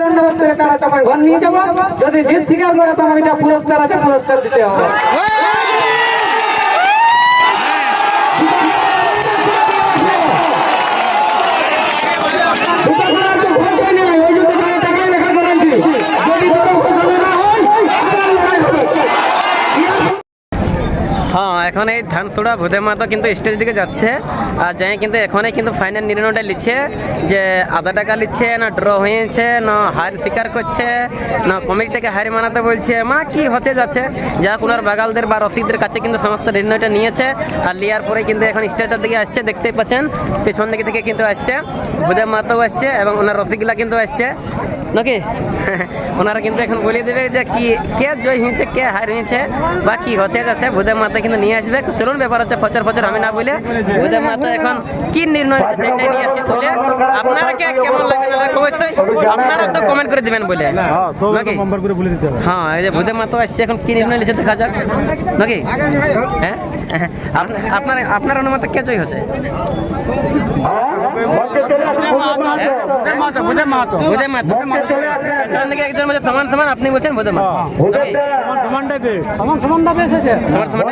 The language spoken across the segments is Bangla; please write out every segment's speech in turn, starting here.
ধন্যবাদ তোমার ঘর নিয়ে যাব যদি জিতছি আপনারা তোমাকে যা পুরস্কার আছে পুরস্কার দিতে হবে। এখন এই ধানসুড়া ভূতে মাতা কিন্তু স্টেজ দিকে যাচ্ছে। আর যাই কিন্তু এখনই কিন্তু ফাইনাল নির্ণয়টা লিখছে যে আধা টাকা লিখছে না ড্র হয়েছে, না হার স্বীকার করছে, না কমিটিটাকে হারি মানাতে বলছে। মা, কি হচ্ছে যাচ্ছে? যা কোনার বাগালদের বা রসিকদের কাছে কিন্তু সমস্ত নির্ণয়টা নিয়েছে। আর লিয়ার পরে কিন্তু এখন স্টেজটার দিকে আসছে, দেখতেই পাচ্ছেন, পেছন দিকে থেকে কিন্তু আসছে। ভূতে মাতাও আসছে এবং ওনার রসিকগুলা কিন্তু আসছে। নাকি? ওনারা কিন্তু এখন বলে দেবে যে কি, কে জয় হয়েছে, কে হার হয়েছে বা কি হচ্ছে যাচ্ছে। ভূদেব মাতা কিন্তু নিয়ে আসবে। তো চলুন ব্যাপার হচ্ছে প্রচার প্রচার আমি না বলে ওদের মাথা এখন কি নির্ণয় সেটাই নিয়ে আসছে বলে আপনারা কে কেমন লাগে না লাগে অবশ্যই আপনারা একটু কমেন্ট করে দিবেন বলে। নাকি? নাম্বার করে বলে দিতে হবে। হ্যাঁ এই যে ভূদেব মাথা আসছে এখন কি নির্ণয় নিচ্ছে দেখা যাক। নাকি? হ্যাঁ? আপনার আপনার অনুমতি কে জয় হচ্ছে সমান সমান আপনি বলছেন বোধ? সমানটাই পেয়ে সমান সমানটা বেশ আছে সমান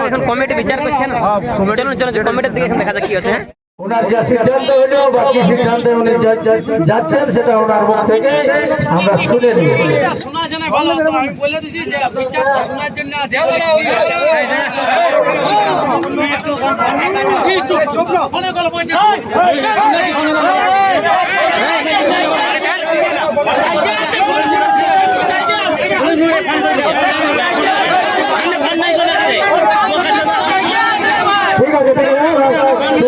এখন কমিটি বিচার করছেন। চলুন চলুন কমিটির দিকে দেখা যাক কি হচ্ছে। হ্যাঁ ওনার যা সিদ্ধান্ত হলো বাকি সিদ্ধান্তে উনি যা- যা- যাচ্ছেন সেটা ওনার মুখ থেকে আমরা শুনে নিই জানা ভালো তো আমি বলে দিছি যে বিচারটা শোনার জন্য আছে মনে করো পয়েন্ট ঠিক আছে ঠিক আছে চুপ, চুপ, চুপ, চুপ।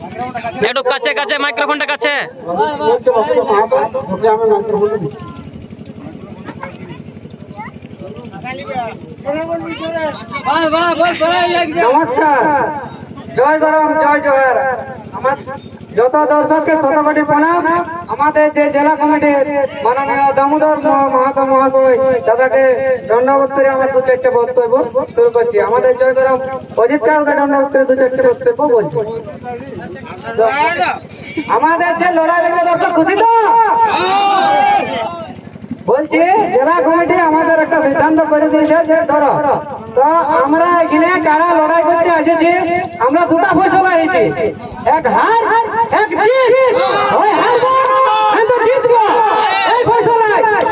একটু কাছে কাছে মাইক্রোফোনটা কাছে। নমস্কার। জয় গরম জয় জোহার আমার যত দর্শককে শতকোটি প্রণাম। আমাদের যে জেলা কমিটির মাননীয় দামোদর মহ- মাহাতো মহাশয় দাদাকে ধন্যবাদ করে আমার দু চারটে বক্তব্য শুরু করছি। আমাদের জয় গরম অজিত কাউকে ধন্যবাদ করে দু চারটে বক্তব্য বলছি। আমাদের যে লড়াই লেগে দর্শক খুশি তো? বলছি, জেলা কমিটি আমাদের একটা সিদ্ধান্ত করে দিয়েছে যে ধরো তো আমরা এখানে কারা লড়াই করতে এসেছি? আমরা দুটা ফসলা হয়েছে এক হার, এক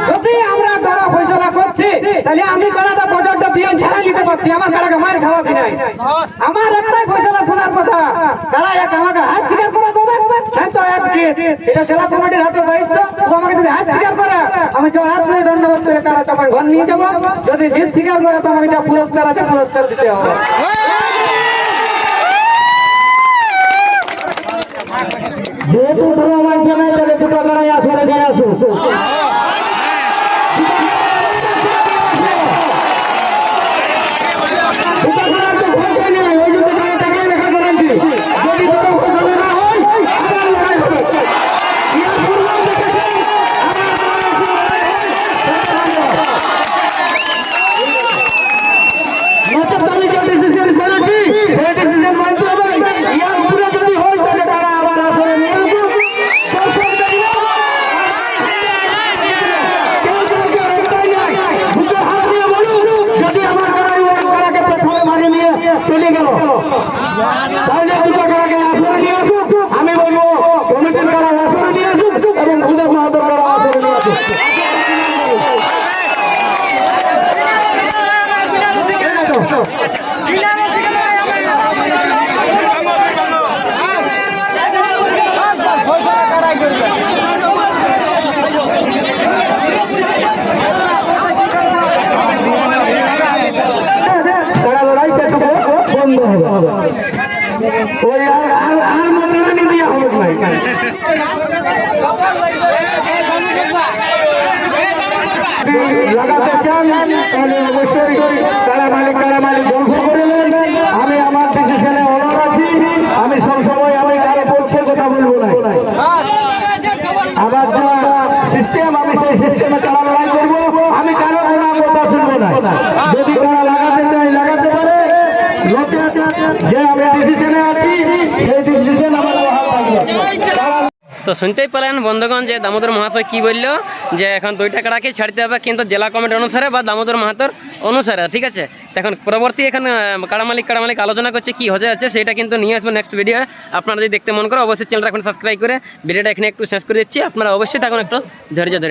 যদি আমরা করছি তাহলে আমি আমার মার একটাই ফসলা শোনার কথা। কারা আমাকে হাত স্বীকার করে দেবে? এটা হাতে আমাকে যদি হাত স্বীকার করে আমি হাত ধরে ধন্যবাদ করে কারা তোমার ঘর নিয়ে যাব? যদি জিত স্বীকার করে তোমাকে যা পুরস্কার আছে, পুরস্কার দিতে হবে। যেহেতু দুটো লড়াই আসলে দিয়ে আসো দুটো লড়াই তো ঘটে নেই ওই জন্য তারা টাকা লেখা করেনছি যদি ধরো ঘোষণা না হয় আবার লড়াই হবে ইয়ার পূর্বে দেখেছেন আমার লড়াই যে লড়াই হয়, সেটা ভালো। নচেত আমি যে ডিসিশন করেছি সেই ডিসিশন মানতে হবে ইয়ার উপরে যদি হয় তাহলে তারা আবার আসলে নিয়ে আসুক দর্শকদের নিয়ে কেউ কেউ কেউ একটাই নাই। দুটো হাত দিয়ে বলুন, যদি আমার লড়াই ওই কারাকে প্রথমে মারিয়ে নিয়ে চলে গেল তাহলে দুটো কারাকে আসলে নিয়ে আসুক আমি বলব কমিটির কারা আসলে নিয়ে আসুক এবং ভূদেব মাহাতোর কারা আসলে নিয়ে আসুক তারা লড়াই সেটুকু বন্ধ হবে যদি লাগাতে চান, তাহলে অবশ্যই কারা মালিক কারা মালিক বন্ধ করে নেন আমি আমার ডিসিশনে অনর আছি। আমি সবসময় আমি কারও পক্ষে কথা বলব না। আমার যা সিস্টেম আমি সেই সিস্টেমে কারা লড়াই করব? আমি কারও কোনো কথা শুনব না। যদি কারা লাগাতে চাই লাগাতে পারে। যে আমি ডিসিশনে আছি, সেই ডিসিশন আমার কারা তো শুনতেই পেলেন বন্ধুগণ যে দামোদর মাহাতো কি বলল? যে এখন দুইটা কাড়াকে ছাড়তে হবে, কিন্তু জেলা কমিটি অনুসারে বা দামোদর মাহাতোর অনুসারে, ঠিক আছে? এখন পরবর্তী এখন কাড়ামালিক কাড়ামালিক আলোচনা করছে, কি হয়ে আছে সেটা কিন্তু নিয়ে আসব নেক্সট ভিডিও আপনারা যদি দেখতে মন করো, অবশ্যই চ্যানেলটা এখন সাবস্ক্রাইব করে ভিডিওটা এখানে একটু শেষ করে দিচ্ছি। আপনারা অবশ্যই তখন একটু ধৈর্য ধরে।